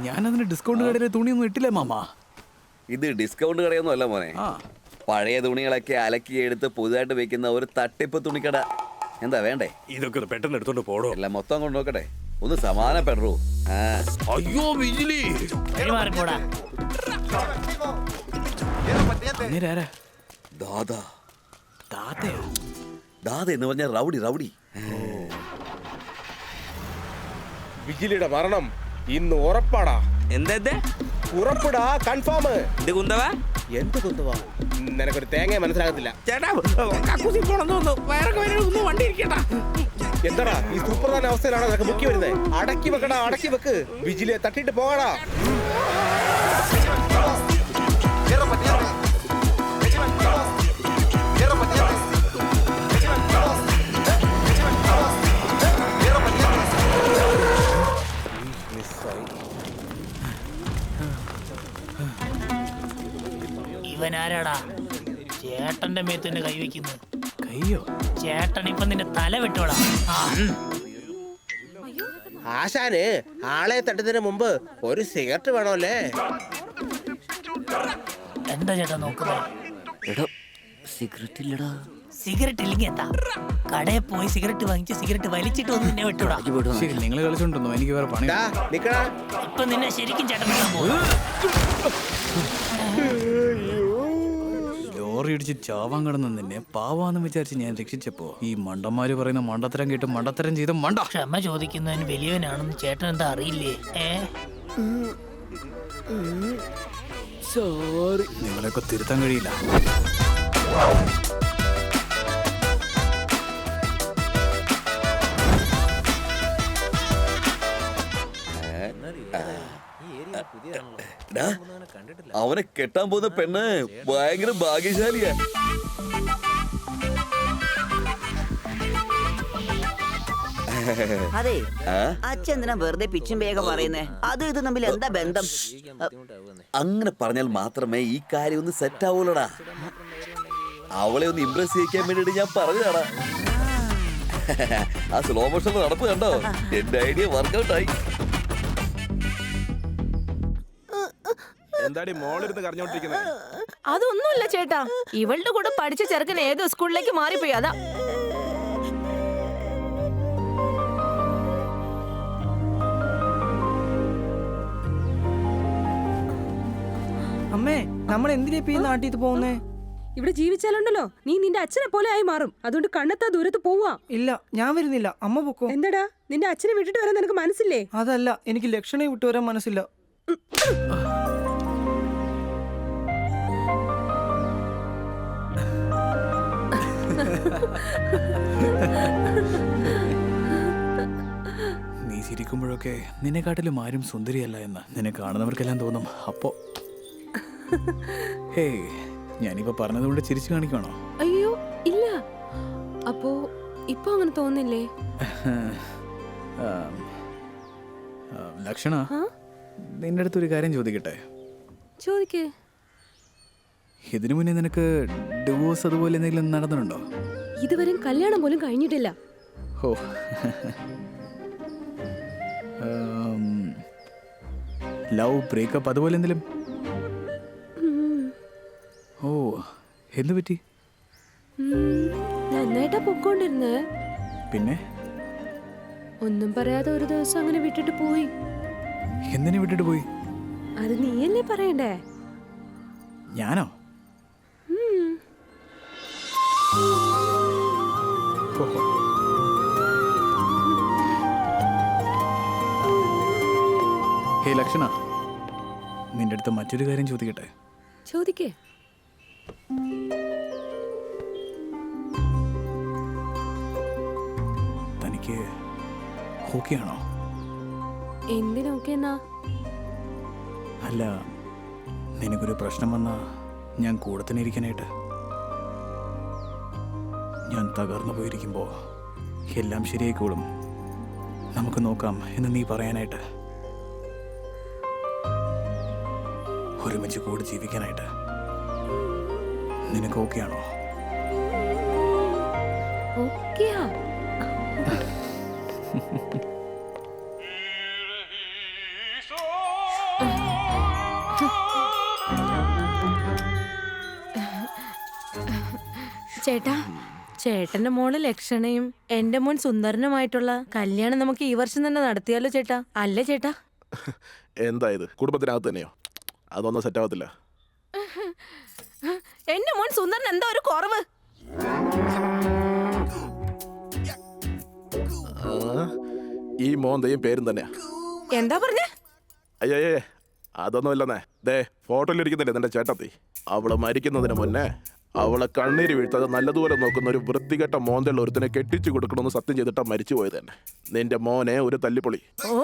ഞാനതിന് ഡിസ്കൗണ്ട് കടയിലെ തുണിയൊന്നും ഇട്ടില്ലേ മാമ. ഇത് ഡിസ്കൗണ്ട് കടയൊന്നും അല്ല മോനെ. ആ. പഴയ തുണികളൊക്കെ അലക്കി എടുത്ത് പുതുതായിട്ട് വെക്കുന്ന ഒരു തട്ടിപ്പ് തുണിക്കട. എന്താ വേണ്ടേ? ഇതൊക്കെ ഒന്ന് പെട്ടെന്ന് എടുത്തോണ്ട് പോടോ. എല്ലാം മൊത്തം കൊണ്ട് നോക്കട്ടെ. ഒന്ന് സമാധാനപ്പെടൂ. ആ. അയ്യോ വിജിലി. പെരുമാറിപ്പോടാ അങ്ങനെ ആരാ ദാദാ. താത്തയോ? ദാദ എന്ന് പറഞ്ഞ റൗഡി റൗഡി. വിജിലിയുടെ മരണം. ഇന്ന് ഉറപ്പാടാ. എന്താ ഉറപ്പിടാ കൺഫേം എന്ത് കുന്തവ? എന്ത് കുന്തവ? നിനക്കൊരു തേങ്ങ മനസ്സിലാകത്തില്ല. ചേട്ടാ കക്കൂസി പോണെന്ന് തോന്നുന്നു. വയറൊക്കെ വരെ വണ്ടി ഇരിക്കട്ടാ. എന്താടാ ഈ സുപ്രധാന അവസ്ഥയിലാണ് നിനക്ക് മുക്കി വരുന്നത് അടക്കി വെക്കടാ അടക്കി വെക്ക്. വിജിലെ തട്ടിട്ട് പോകടാ. ഇവൻ ചേട്ടന്റെ മേത്ത് കൈ വെക്കുന്നു. കയ്യോ? ചേട്ടൻ ഇപ്പൊ നിന്റെ തല വെട്ടോടാ ആശാന് ആളെ തട്ടുന്നതിന് മുമ്പ് ഒരു സിഗരറ്റ് വേണമല്ലേ? എന്താ ചേട്ടാ നോക്കുന്നത്? സിഗരറ്റ് ഇല്ലടാ സിഗരറ്റ് ഇല്ലെങ്കിൽ എന്താ? കടയിൽ പോയി സിഗരറ്റ് വാങ്ങിച്ച് സിഗരറ്റ് വലിച്ചിട്ട് വന്ന് നിന്നെ വെട്ടൂടാ ശരി നിങ്ങൾ കളിച്ചോണ്ടിരുന്നോ? എനിക്ക് വേറെ പണി ഇപ്പൊ നിന്നെ ശരിക്കും ചേട്ടൻ ഇടിച്ച് ചാവാൻ കിടന്ന നിന്നെ പാവാന്ന് വിചാരിച്ച് ഞാൻ രക്ഷിച്ചപ്പോ ഈ മണ്ടന്മാര് പറയുന്ന മണ്ടത്തരം കേട്ട് മണ്ടത്തരം ചെയ്ത മണ്ട. ക്ഷമ ചോദിക്കുന്നതിന് വലിയവനാണെന്ന് ചേട്ടൻ എന്താ അറിയില്ലേ? ഏ? സോറി നിങ്ങളെയൊക്കെ തിരുത്താൻ കഴിയില്ല. അവനെ കെട്ടാൻ പോകുന്ന പെണ്ണ് ഭയങ്കര ഭാഗ്യശാലിയാ. അതെ ആ? അച്ഛൻ വെറുതെ പിച്ചും വേഗം പറയുന്നേ? അതും ഇത് തമ്മിൽ എന്താ ബന്ധം? അങ്ങനെ പറഞ്ഞാൽ മാത്രമേ ഈ കാര്യം ഒന്ന് സെറ്റ് ആവൂലടാ അവളെ ഒന്ന് ഇംപ്രസ് ചെയ്യിക്കാൻ വേണ്ടിട്ട് ഞാൻ പറഞ്ഞതാടാ. ആ. സ്ലോ മോഷൻ നടപ്പ് കണ്ടോ? എന്റെ ഐഡിയ വർക്കൗട്ട് എന്താടി മോളിരുന്ന് കരഞ്ഞോണ്ടിരിക്കുന്നത് അതൊന്നുമില്ല ചേട്ടാ. ഇവളുടെ കൂടെ പഠിച്ച ചെറുക്കൻ ഏതോ സ്കൂളിലേക്ക് മാറിപ്പോയി അതാ. അമ്മേ നമ്മൾ എന്തിനാ ഈ നാട്ടിൽ പോകുന്നേ? ഇവിടെ ജീവിച്ചാലുണ്ടല്ലോ. നീ നിന്റെ അച്ഛനെ പോലെ ആയി മാറും. അതുകൊണ്ട് കണ്ണെത്താ ദൂരത്ത് പോവാ ഇല്ല ഞാൻ വരുന്നില്ല. അമ്മ പൊക്കോ? എന്താടാ? നിന്റെ അച്ഛനെ വിട്ടിട്ട് വരാൻ നിനക്ക് മനസ്സില്ലേ? അതല്ല എനിക്ക് ലക്ഷണെ വിട്ടുവരാൻ മനസ്സില്ല. നീ ചിരിക്കുമ്പോഴൊക്കെ നിന്നെക്കാട്ടിലും ആരും സുന്ദരിയല്ല എന്ന് നിന്നെ കാണുന്നവർക്കെല്ലാം തോന്നും. അപ്പോ ഹേയ് ഞാനിപ്പോ പറഞ്ഞതുകൊണ്ട് ചിരിച്ചു കാണിക്കണോ അയ്യോ ഇല്ല. അപ്പോ ഇപ്പൊ അങ്ങനെ തോന്നില്ലേ? ലക്ഷണ നിന്റെ നിന്റെ അടുത്തൊരു കാര്യം ചോദിക്കട്ടെ? ചോദിക്കേ. ഇതിനു മുന്നേ നിനക്ക് ഡിവോഴ്സ് അതുപോലെ എന്തെങ്കിലും നടന്നിട്ടുണ്ടോ? ഇതുവരെയും കല്യാണം പോലും കഴിഞ്ഞിട്ടില്ല. ഓ. ലവ് ബ്രേക്കപ്പ് അതുപോലെ എന്തെങ്കിലും? ഓ എന്ത് പറ്റി. നന്നായിട്ടാ പൊക്കോണ്ടിരുന്നേ. പിന്നെ? ഒന്നും പറയാതെ ഒരു ദിവസം അങ്ങനെ വിട്ടിട്ട് പോയി. എന്തിനെ വിട്ടിട്ട് പോയി? അത് നീയല്ലേ പറയണ്ടേ? ഞാനോ? ഓഹോ. ഹേ ലക്ഷണ നിന്റെ അടുത്ത് മറ്റൊരു കാര്യം ചോദിക്കട്ടെ? ചോദിക്കേ. തനിക്ക് ഹോക്കിയാണോ? എന്തിനൊക്കെ എന്നാ അല്ല നിനക്കൊരു പ്രശ്നം വന്നാ ഞാൻ കൂടെ തന്നെ ഇരിക്കാനായിട്ട്. ഞാൻ തകർന്നു പോയിരിക്കുമ്പോൾ എല്ലാം ശരിയായിക്കോളും. നമുക്ക് നോക്കാം എന്ന് നീ പറയാനായിട്ട്. ഒരുമിച്ച് കൂടി ജീവിക്കാനായിട്ട്. നിനക്ക് ഓക്കെ ആണോ ചേട്ടാ ചേട്ടന്റെ മോൾ ലക്ഷണയും എന്റെ മോൻ സുന്ദരനുമായിട്ടുള്ള കല്യാണം നമുക്ക് ഈ വർഷം തന്നെ നടത്തിയാലോ ചേട്ടാ? അല്ലേ ചേട്ടാ? എന്താ ഇത്? കുടുംബത്തിനകത്ത് തന്നെയോ? അതൊന്നും സെറ്റ് ആവത്തില്ല. എന്റെ മോൻ സുന്ദരൻ എന്താ ഒരു കുറവ്? ഈ മോന്തയും പേരും തന്നെയാ. എന്താ പറഞ്ഞേ? അയ്യേ അതൊന്നും ഇല്ലെന്നേ ദേ ഫോട്ടോയിൽ ഇരിക്കുന്നില്ലേ നിന്റെ ചേട്ടത്തി? അവൾ മരിക്കുന്നതിന് മുന്നേ അവളെ കണ്ണീര് വീഴ്ത്താതെ നല്ലതുപോലെ നോക്കുന്ന ഒരു വൃത്തികെട്ട മോന്തയുള്ള ഒരുത്തിനെ കെട്ടിച്ചു കൊടുക്കണമെന്ന് സത്യം ചെയ്തിട്ടാ മരിച്ചു പോയത് തന്നെ നിന്റെ മോനെ ഒരു തല്ലിപ്പൊളി. ഓ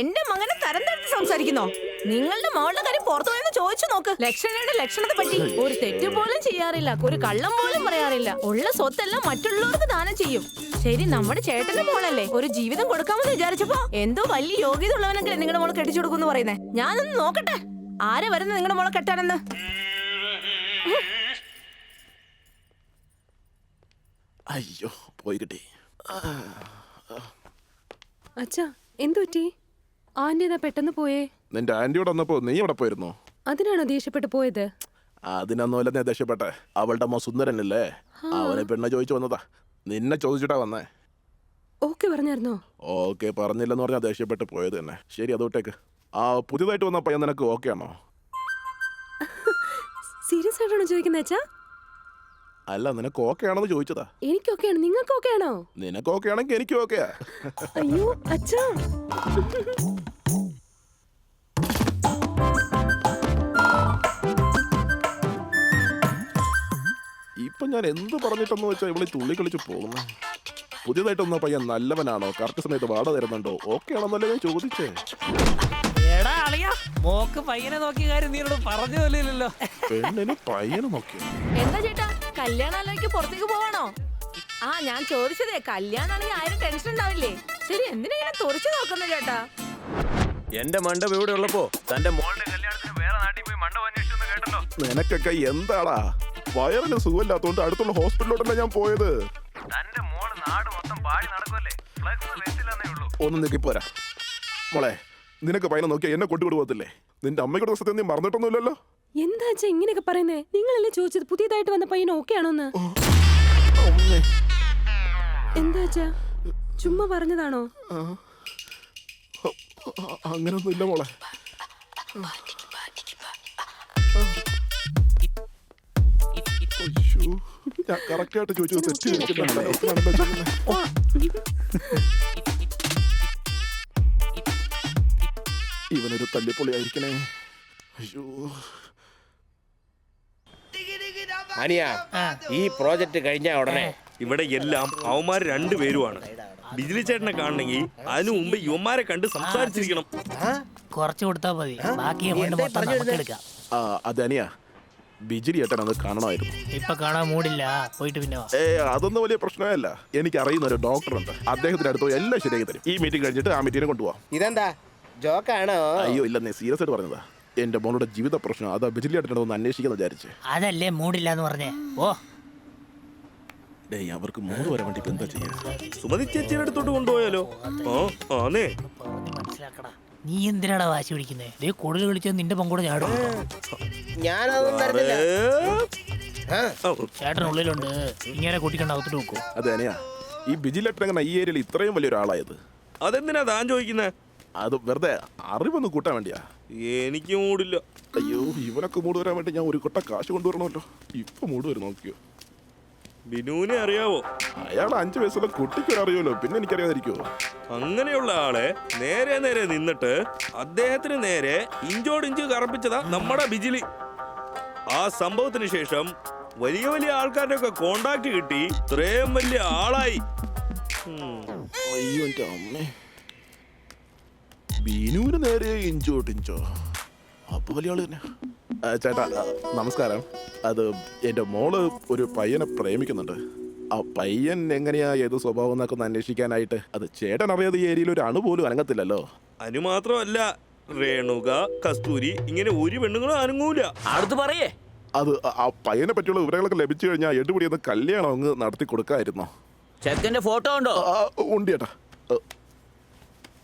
എന്റെ മകനെ തരം തരത്തിൽ സംസാരിക്കുന്നോ? നിങ്ങളുടെ മോളുടെ കാര്യം പുറത്തു പോയെന്ന് ചോദിച്ചു നോക്ക്. ലക്ഷണയുടെ ലക്ഷണത്തെ പറ്റി ഒരു തെറ്റ് പോലും ചെയ്യാറില്ല ഒരു കള്ളം പോലും പറയാറില്ല. ഉള്ള സ്വത്തെല്ലാം മറ്റുള്ളവർക്ക് ദാനം ചെയ്യും. ശരി നമ്മുടെ ചേട്ടന്റെ മോളല്ലേ? ഒരു ജീവിതം കൊടുക്കാമെന്ന് വിചാരിച്ചപ്പോ എന്തോ വലിയ യോഗ്യത ഉള്ളവനെങ്കിലും നിങ്ങളുടെ മോളെ കെട്ടിച്ചു കൊടുക്കുന്നു പറയുന്നേ. ഞാനൊന്ന് നോക്കട്ടെ. ആരെ വരുന്ന നിങ്ങളുടെ മോളെ കെട്ടാനെന്ന്? അയ്യോ പോയി കിട്ടി അച്ഛാ എന്തു പറ്റി? ആന്റി പെട്ടെന്ന് പോയേ. നിന്റെ ആന്റിയോട് വന്നപ്പോ നീ എവിടെ പോയിരുന്നോ? അതിനാണോ ദേഷ്യപ്പെട്ട് പോയത്? അതിനൊന്നുമല്ല നീ ദേഷ്യപ്പെട്ടെ. അവളുടെ മോ സുന്ദരനല്ലേ? അവനെ പെണ്ണ ചോദിച്ചു വന്നതാ. നിന്നെ ചോദിച്ചിട്ടാ വന്നേ. ഓക്കെ പറഞ്ഞായിരുന്നോ? ഓക്കെ പറഞ്ഞില്ലെന്ന് പറഞ്ഞാൽ ദേഷ്യപ്പെട്ട് പോയത് തന്നെ. ശരി അതോട്ടേക്ക് ആ പുതിയതായിട്ട് വന്ന പയ്യൻ നിനക്ക് ഓക്കെ ആണോ? സീരിയസ് ആയിട്ടാണോ ചോദിക്കുന്നത് അച്ഛാ? അല്ല നിനക്ക് ഓക്കെ ആണെന്ന് ചോദിച്ചതാ. എനിക്കൊക്കെയാണ്. നിങ്ങൾക്ക് ഓക്കെയാണോ ആണോ നിനക്ക് ഓക്കെ ആണെങ്കിൽ എനിക്ക് ഓക്കെയാ. അയ്യോ അച്ഛാ. ഇപ്പൊ ഞാൻ എന്ത് പറഞ്ഞിട്ടെന്ന് വെച്ചാ ഇവിടെ തുള്ളി കളിച്ച് പോകുന്നു. പുതിയതായിട്ടൊന്ന പയ്യൻ നല്ലവനാണോ? കറക്റ്റ് സമയത്ത് വാട തരുന്നുണ്ടോ? ഓക്കെ ആണെന്നല്ലേ ഞാൻ ചോദിച്ചേ. എടാ അളിയാ മോക്ക് പയ്യനെ നോക്കിയ കാര്യം നീ എന്നോട് പറഞ്ഞു പോലില്ലല്ലോ പെണ്ണിന് പയ്യനെ നോക്കിയോ? എന്താ ചേട്ടാ? കല്യാണാലോചിക്ക് പുറത്തേക്ക് പോവാണോ? ആ ഞാൻ ചോദിച്ചതേ കല്യാണാണെങ്കിൽ ആരും ടെൻഷൻ ഉണ്ടാവില്ലേ? ശരി എന്തിനാ ഇങ്ങനെ തുറച്ചു നോക്കുന്നത് ചേട്ടാ? എന്റെ മണ്ഡപം ഇവിടെ ഉള്ളപ്പോ തന്റെ മോളുടെ കല്യാണത്തിന് വേറെ നാട്ടിൽ പോയി മണ്ഡപം അന്വേഷിച്ചെന്ന് കേട്ടല്ലോ. നിനക്കൊക്കെ എന്താടാ? വയറിന് സുഖമില്ലാത്തോണ്ട് അടുത്തുള്ള ഹോസ്പിറ്റലിലോട്ടല്ല ഞാൻ പോയത്? തന്റെ മോൾ നാട് മൊത്തം പാടി ഒന്നും നിൽക്കി പോരാ. മോളെ നിനക്ക് പയ്യനെ നോക്കിയാൽ എന്നെ കൊട്ടി പോകത്തില്ലേ നിന്റെ അമ്മയ്ക്കുള്ള സത്യം നീ മറന്നിട്ടൊന്നുമില്ലല്ലോ? എന്താ അച്ഛാ ഇങ്ങനെയൊക്കെ പറയുന്നേ? നിങ്ങളല്ലേ ചോദിച്ചത് പുതിയതായിട്ട് വന്ന പയ്യൻ ഓക്കെ ആണോന്ന്. എന്താ അച്ഛാ? ചുമ്മാ പറഞ്ഞതാണോ? അങ്ങനൊന്നുമില്ല മോളെ. ഞാൻ കറക്റ്റായിട്ട് തെറ്റ്. ഇവനൊരു തല്ലിപ്പൊളിയായിരിക്കണേ. അയ്യോ. അനിയ ഈ പ്രോജക്റ്റ് കഴിഞ്ഞ ഉടനെ ഇവിടെ എല്ലാം അവന്മാർ രണ്ടുപേരുമാണ്. ബിജിലി ചേട്ടനെ കാണണമെങ്കിൽ അതിനു മുമ്പ് യുവന്മാരെ കണ്ട് സംസാരിച്ചിരിക്കണം. കുറച്ച് കൊടുത്താൽ മതി. ബാക്കി എടുക്കാം. ആ അതനിയ ബിജിലി ചേട്ടൻ അത് കാണണമായിരുന്നു. ഇപ്പൊ കാണാൻ മൂടില്ല. പോയിട്ട് പിന്നെ വാ. ഏ അതൊന്നും വലിയ പ്രശ്നമല്ല. എനിക്ക് അറിയുന്ന ഒരു ഡോക്ടർ ഉണ്ട് അദ്ദേഹത്തിന്റെ അടുത്ത് പോയി എല്ലാം ശരിയാക്കി തരും. ഈ മീറ്റിംഗ് കഴിഞ്ഞിട്ട് ആ മീറ്റിങ്ങിനെ കൊണ്ടുപോവാം. ഇതെന്താ? ജോക്കാണോ? അയ്യോ ഇല്ലെന്നേ സീരിയസ് ആയിട്ട് പറഞ്ഞതാ. എന്റെ മോളുടെ ജീവിത പ്രശ്നം. അതാ ബിജിലി ഏട്ടനോട് ഒന്ന് അന്വേഷിക്കാന്ന് വിചാരിച്ചേ. അതല്ലേ മൂടില്ല എന്ന് പറഞ്ഞേ. ഓ ഡേയ് അവർക്ക് മൂന്ന് വരെ വേണ്ടി എന്താ ചെയ്യാ? സുമതി ചേച്ചിയുടെ അടുത്തോട്ട് കൊണ്ടുപോയാലോ? ആ ആന്നേ. മനസ്സിലാക്കടാ. നീ എന്തിനാടാ വാശി പിടിക്കുന്നേ? ദേ കൂടുതൽ വിളിച്ചാൽ നിന്റെ പങ്കൂടെ ചാടും. ഞാനതൊന്നും തരത്തില്ല ആ, ഉള്ളിലുണ്ട് ഇങ്ങനെ കൂട്ടിക്കണ്ട അകത്തോട്ട് വെക്കൂ. അതെ അനിയാ. ഈ ബിജി ഏട്ടൻ എങ്ങനെ ഈ ഏരിയയിൽ ഇത്രയും വലിയ ഒരാളായത് അതെന്തിനാ താൻ ചോദിക്കുന്നത് അത് വെറുതെ അറിവൊന്ന് കൂട്ടാൻ വേണ്ടിയാ. എനിക്ക് മൂടില്ല. അയ്യോ ഇവനൊക്കെ മൂട് വരാൻ വേണ്ടി ഞാൻ ഒരു കൊട്ട കാശ് കൊണ്ടുവരണമല്ലോ. ഇപ്പൊ മൂട് വരും നോക്കിയോ. ബിനുവിനെ അറിയാവോ? അയാൾ അഞ്ചു വയസ്സുള്ള കുട്ടിക്ക് അറിയുമല്ലോ പിന്നെ എനിക്കറിയാതിരിക്കുമോ അങ്ങനെയുള്ള ആളെ നേരെ നേരെ നിന്നിട്ട് അദ്ദേഹത്തിന് നേരെ ഇഞ്ചോടിഞ്ച് കറപ്പിച്ചതാ നമ്മുടെ ബിജിലി. ആ സംഭവത്തിന് ശേഷം വലിയ വലിയ ആൾക്കാരുടെ ഒക്കെ കോണ്ടാക്ട് കിട്ടി ഇത്രയും വലിയ ആളായി. അയ്യോ എന്റെ അമ്മേ. ബീനുവിന് നേരെ ഇഞ്ചോട്ട് ഇഞ്ചോ അപ്പൊ വലിയ ആൾ തന്നെ. ആ, ചേട്ടാ ആ, നമസ്കാരം. അത് എന്റെ മോൾ ഒരു പയ്യനെ പ്രേമിക്കുന്നുണ്ട്. ആ പയ്യൻ എങ്ങനെയാ ഏത് സ്വഭാവം എന്നൊക്കെ ഒന്ന് അന്വേഷിക്കാനായിട്ട് അത് ചേട്ടൻ അറിയാതെ ഈ ഏരിയയിൽ ഒരു അണു പോലും അനങ്ങത്തില്ലല്ലോ. അനു മാത്രമല്ല രേണുക കസ്തൂരി ഇങ്ങനെ ഒരു പെണ്ണുങ്ങളും അനങ്ങൂല. അടുത്ത് പറയേ. അത് ആ- ആ പയ്യനെ പറ്റിയുള്ള വിവരങ്ങളൊക്കെ ലഭിച്ചു കഴിഞ്ഞാൽ എടുപടി ഒന്ന് കല്യാണം അങ്ങ് നടത്തി കൊടുക്കായിരുന്നു. ചേട്ടന്റെ ഫോട്ടോ ഉണ്ടോ? ആ, ഉണ്ട് ചേട്ടാ.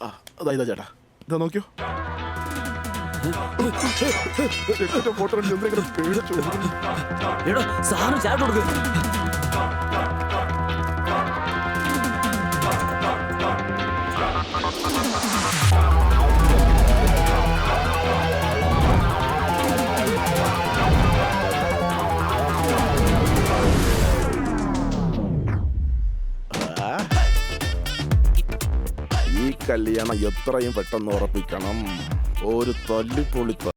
ആ അതാ ഇതാ ചേട്ടാ. ഇതാ നോക്കിയോ? ഫോട്ടോ പേടിച്ചു സാറിന് ചാട്ട് കൊടുക്ക്. കല്യാണം എത്രയും പെട്ടെന്ന് ഉറപ്പിക്കണം. ഒരു തല്ലിപ്പൊളിത്ത